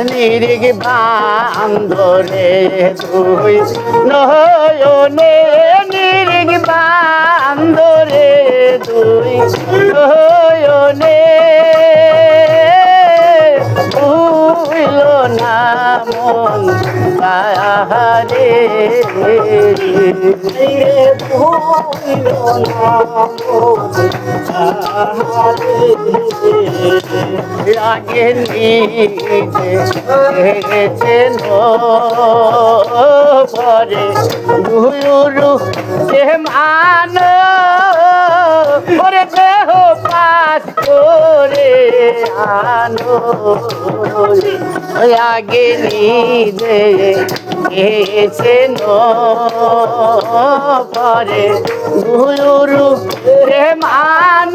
নিরিগ বান্ধরে তুই নয়নে নিরিগ বান্ধরে তুই নয়নে ভুইল না মন তাহারে লাগে নিচে পরে গুরু কে মান ওরে দেহ পাস করে আনো লাগে এসে পরে গুরু মান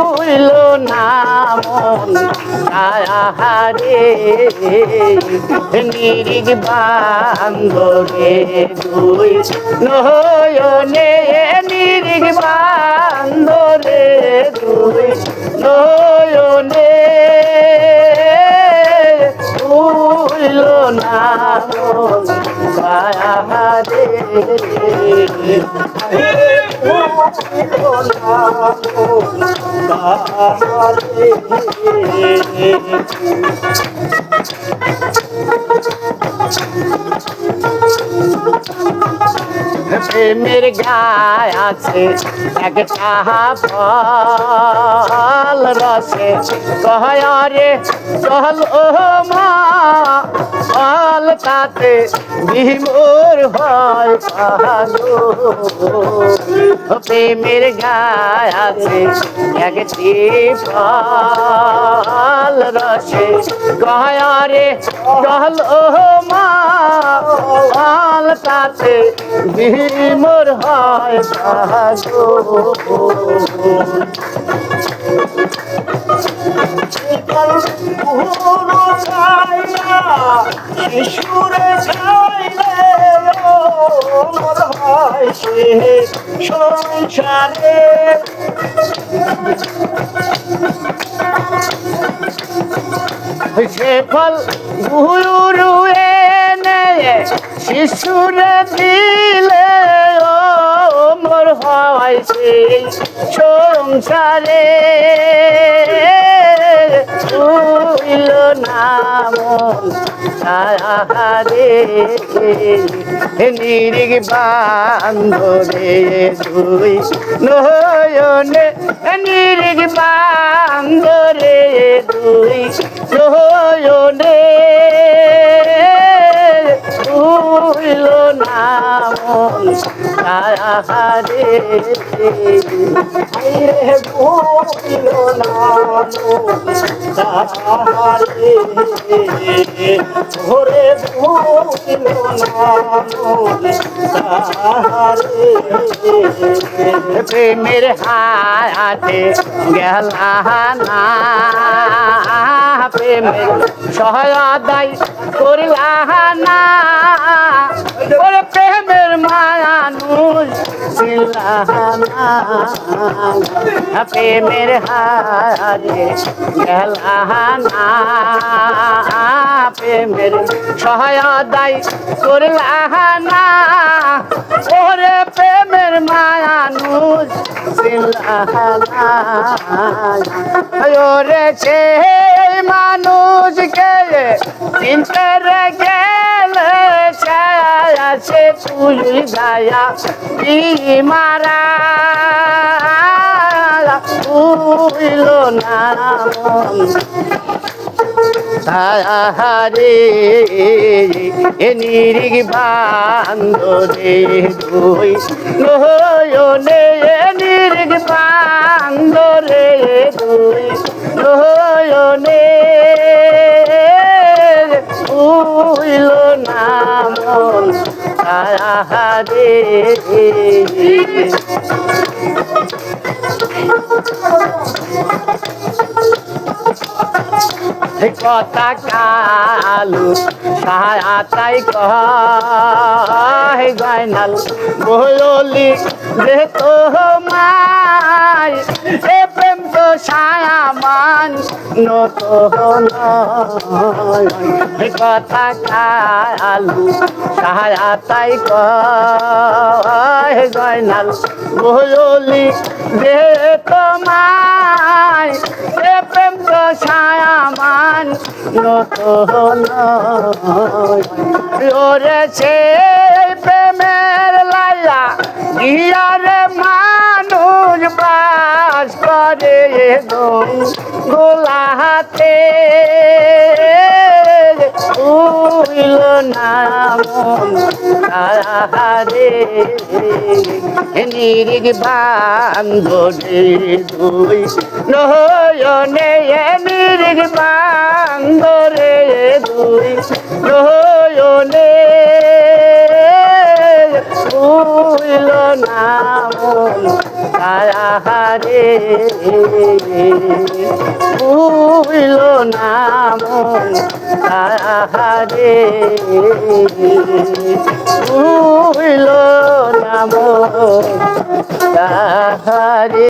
ভুল নাম আহারে নিরিগ বান্ধবে দুই নয়নে নিরিগ বান্ধরে দুই নয়নে। ভুল নাম আহারে প্রেমের গায় আছে একটা ফল রসে। কহরে চল ও মা ফল তাতে বিমোর হয় পাগো প্রেমের গায় আছে একটি ফল রসে। কহরে চল ও মা তাতে বিমোর হয় শিশুরে সংসারে। সে ফল গুরু রুয়ে শিশুরে দিলে মোর হয় সেই সংসারে। উইল নাম তাহারে নিরিগ বান্ধরে দুই নয়নে নিরিগ বান্ধরে দুই নয়নে। উইল নাম তাহারে ভুলিল নাম তাহারে ভোরে ভুলিল নাম প্রেমের হাতে গেলা না সহায়দাই করিলা না। প্রেমের ছিলানা প্রেমের না। প্রেমের সহায়দাই করিলা না। ওরে প্রেমের মায়ানুষ ওরে সে মানুষকে চিনতে গেলে সে তুই কি মারা? উইল নাম তাহারে এ নিরিগ বান্ধরে দুই। নয়নে এ নিরিগ বান্ধরে দুই। নয়নে উইল নাম তাহারে কথা কালু সাহাতাই কয় গয়নাল বহলি যে তো মাই মান নত কথা কালু সাহাতাই কয় গয়নাল বলি যে তোমায় এ প্রেম তো ছায়া মান নত ওরে সে প্রেমের লাইলা গিয়ারে মানুষ বাস করে গোলাহাতে উইল নাম তাহারে নিরিগ বান্ধরে দুই নয়নে নিরিগ বান্ধরে দুই নয়নে উইল নাম তাহারে ভুল নাম। তাহারে ভুল নাম। তাহারে